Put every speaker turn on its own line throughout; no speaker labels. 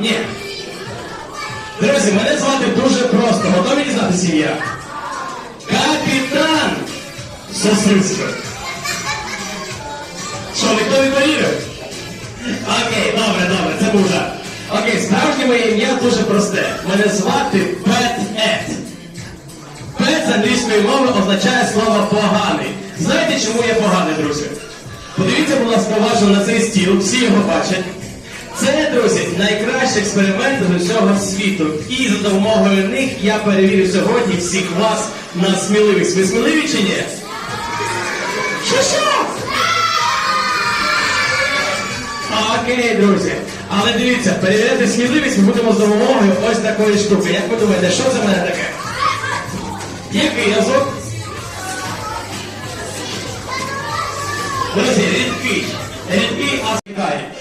Ні. Друзі, мене звати дуже просто. Готові дізнатися ім'я? Капітан Сосульський. Що, ніхто не повірив? Окей, добре, добре, це був жарт. Окей, справжнє моє ім'я дуже просте. Мене звати Пет Ед. Пет з англійської мови означає слово поганий. Знаєте, чому я поганий, друзі? Подивіться, будь ласка, уважно на цей стіл, всі його бачать. Це, друзі, найкращі експерименти з усього світу. І за допомогою них я перевірю сьогодні всіх вас на сміливість. Ви сміливі чи ні? Що що? Окей, друзі. Але дивіться, перевіряти сміливість ми будемо за допомогою ось такої штуки. Як ви думаєте, що це в мене таке? Який язок? Друзі, рідкий. Рідкий асикає. Кому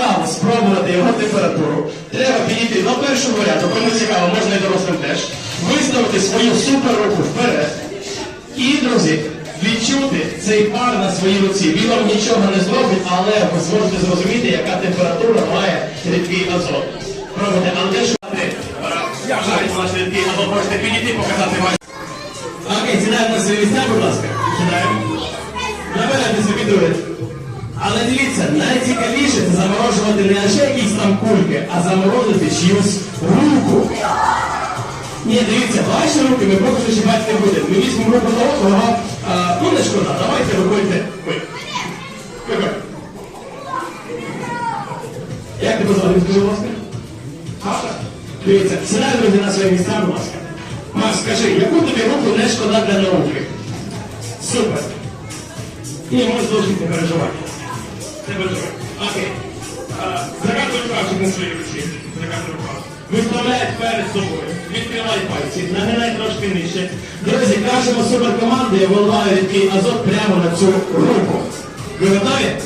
цікаво спробувати його температуру, треба підійти до першого ряду, кому цікаво, можна і дорослим теж, виставити свою супер руку вперед. І, друзі, відчути цей пар на своїй руці. Він вам нічого не зробить, але ви зможете зрозуміти, яка температура має рідкий азот. Пробуйте, але те, що ваш рідкий азот, можете підійти, показати вам. Окей, сідаємо на свої місця, будь ласка. Сідаємо. Набирайте собі дует. Але дивіться, найцікавіше це заморожувати не лише якісь там кульки, а заморозити чиюсь руку. Ні, дивіться, ваші руки ми що чіпати не будемо. Ми візьмемо руку того, кого, а, ну не шкода, давайте виходьте. Ви. Як тебе звати, скажи, будь ласка? Дивіться, сідай, друзі, на свої місця, будь ласка. Маш, скажи, яку тобі руку не шкода для науки? Супер. Ні, можеш зовсім не переживати. Не. Окей. А, Закатуй рукавчик на своїй руці. Закатуй рукав. Виставляй перед собою. Відкривай пальці. Нагинай трошки нижче. Друзі, кажемо суперкоманди, я виливаю рідкий азот прямо на цю руку. Ви? Готові?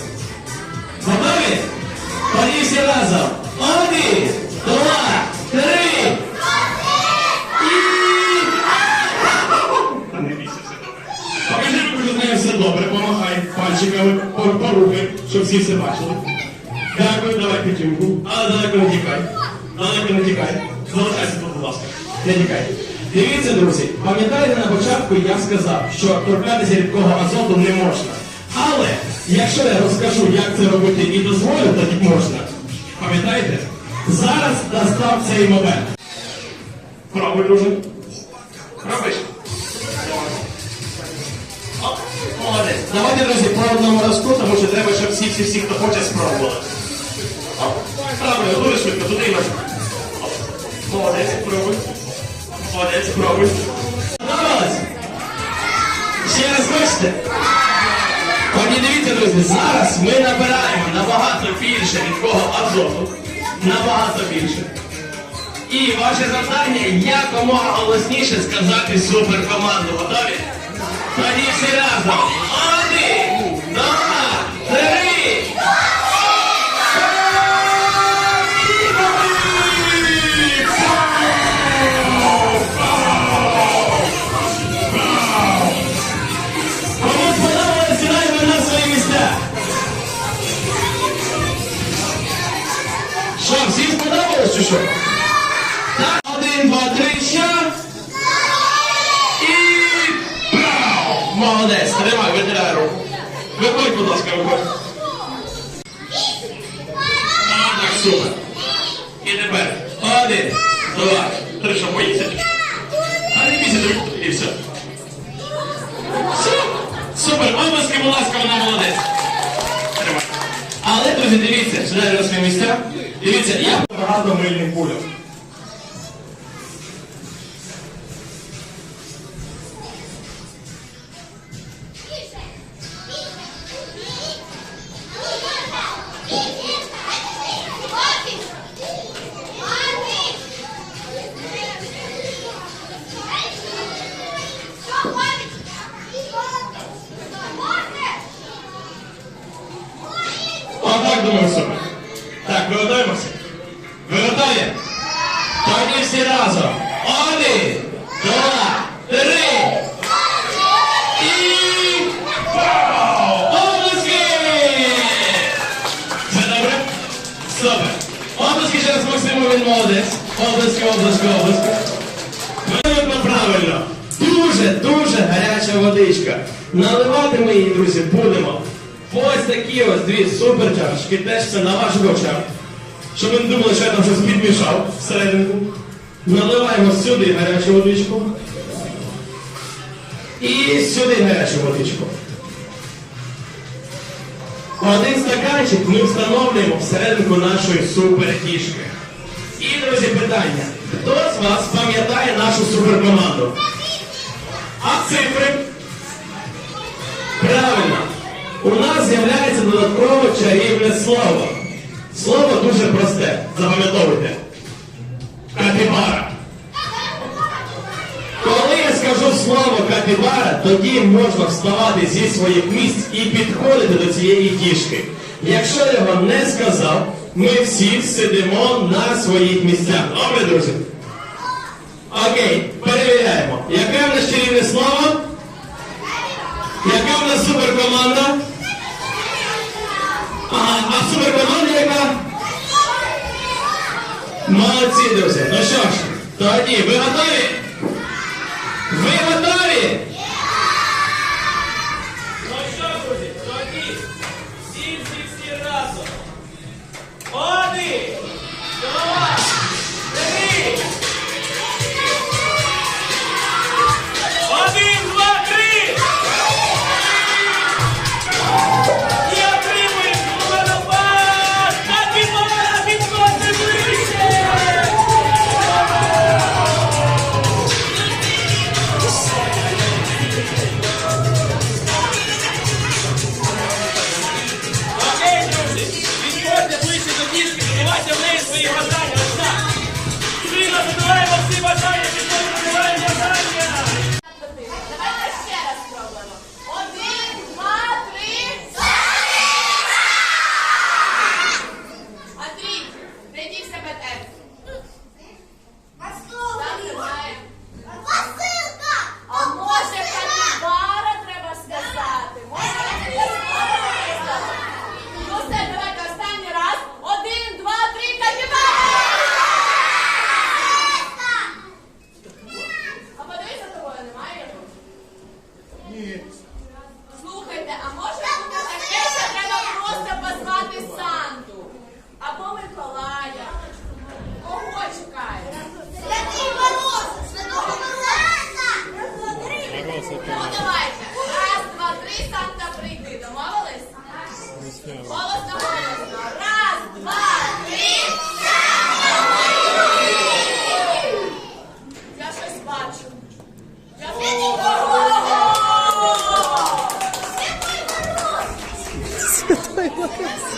Щоб всі все бачили. Дякую, давай п'ятюнку. Але далеко не тікай. Далеко не тікай. Залишайся тут, будь ласка. Не тікай. Дивіться, друзі, пам'ятаєте на початку я сказав, що торкатися рідкого азоту не можна. Але якщо я розкажу, як це робити і дозволю, тоді можна. Пам'ятаєте? Зараз настав цей момент. Пробуй, друже. Пробуєш? Молодець. Давайте, друзі, по одному разку, тому що треба, щоб всі, всі, всі, хто хоче, спробували. Правильно, дуже швидко, туди і назад. Молодець, пробуй. Молодець, пробуй. Сподобалось? Ще раз хочете? Тоді дивіться, друзі, зараз ми набираємо набагато більше рідкого азоту. Набагато більше. І ваше завдання якомога голосніше сказати суперкоманду. Готові? Тоді всі разом. Один, два, три. Кому сподобалось, сідаємо на свої Виходь, будь ласка, виходь. Так, супер. І тепер один, два, три, що, боїться? А не бійся, і все. Супер, обласки, будь ласка, вона молодець. Але, друзі, дивіться, сюди місця. Дивіться, я багато мильних кульок. Ось ось дві супер чашечки, теж це на ваших очах. Щоб ви не думали, що я там щось підмішав всерединку. Наливаємо сюди гарячу водичку. І сюди гарячу водичку. Один стаканчик ми встановлюємо всерединку нашої суперкішки. І, друзі, питання. Хто з вас пам'ятає нашу суперкоманду? А цифри? Правильно. У нас з'являється додаткове чарівне слово. Слово дуже просте. Запам'ятовуйте. Капібара. Коли я скажу слово капібара, тоді можна вставати зі своїх місць і підходити до цієї кішки. Якщо я вам не сказав, ми всі сидимо на своїх місцях. Добре, друзі? Окей, перевіряємо. Яке в нас чарівне слово? Яка в нас суперкоманда? А яка? Молодці, друзі. Ну що ж, тоді ви готові?
Yes.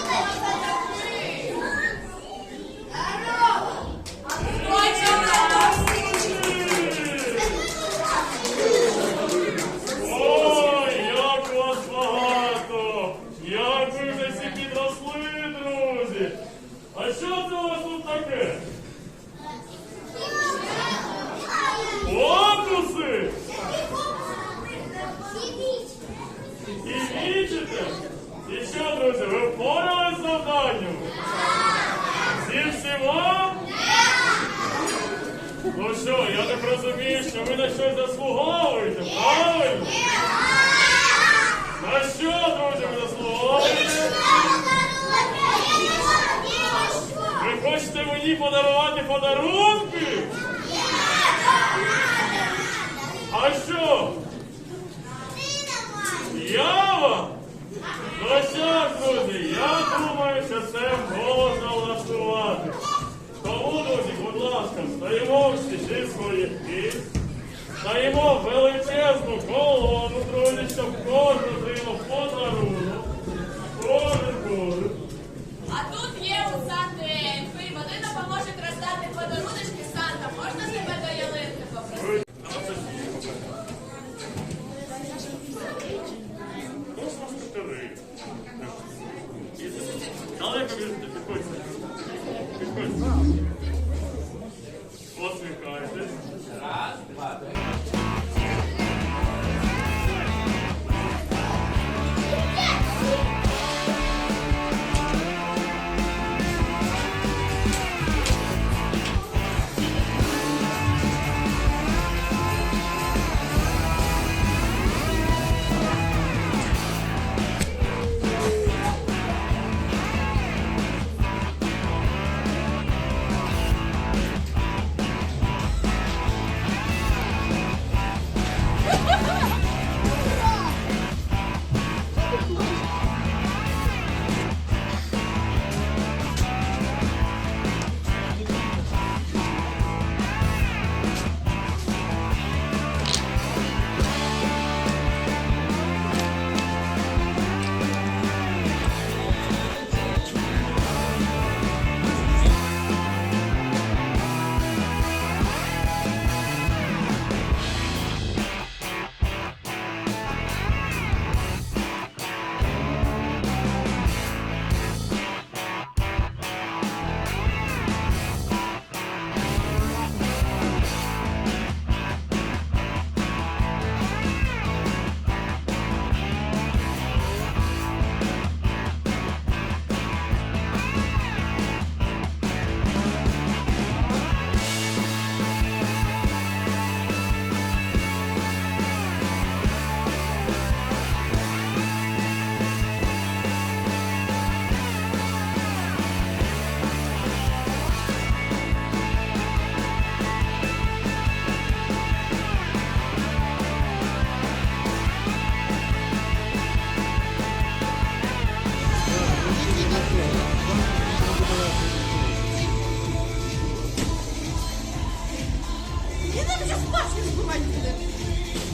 Подарувати подарунки? А що? Я вам? Ну що друзі, я думаю, що це можна влаштувати. Тому, друзі, будь ласка, стоїмо всі стаємо в величезну колону, друзі, щоб кожен отримав подарунок.